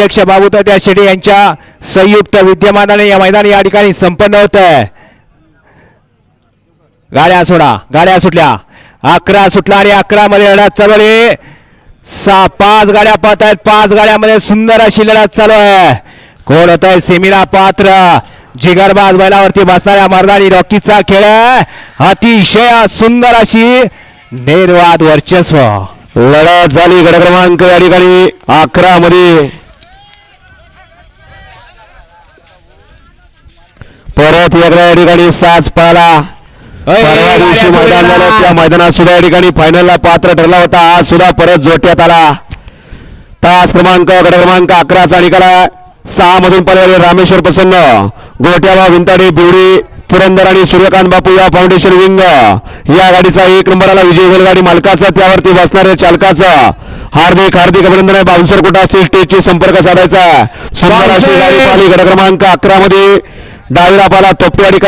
अध्यक्ष बाबूतात्या शेडे यांच्या संयुक्त विद्यमानाने या मैदान या ठिकाणी संपन्न होत आहे गाड्या सोडा गाड्या सुटल्या. अकरा सुटला आणि अकरा मध्ये लढत चालू सहा पाच गाड्या पाहत आहेत. पाच गाड्यामध्ये सुंदर अशी लढत चालू आहे. कोण होत आहे सेमीला पात्र. जिगरबाज बैलावरती बसणाऱ्या मर्दानी रॉकीचा खेळ अतिशय सुंदर अशी निर्वाद वर्चस्व. लढत झाली गड क्रमांक या ठिकाणी. अकरा मध्ये या ठिकाणी परवा दिवशी मैदान. झालं त्या मैदानात सुद्धा या ठिकाणी फायनलला पात्र ठरला होता. आज सुद्धा परत जोट्यात आला. तास क्रमांक गड क्रमांक अकराचा निकाल. सहा मधून पडलेले रामेश्वर प्रसन्न गोट्याबा विंताडे बिवडी पुरंदर आणि सूर्यकांत बापू या फाउंडेशन विंग या गाडीचा एक नंबरला विजय बैलगाडी मालकाचा त्यावरती बसणाऱ्या चालकाचा. हार्दिक हार्दिक अभिनंदन आहे. बाउन्सर कुठं असतील स्टेजची संपर्क साधायचा सुंदर अशी गाडी पाहिली गड क्रमांक अकरा मध्ये. डावीला पाला तोपटे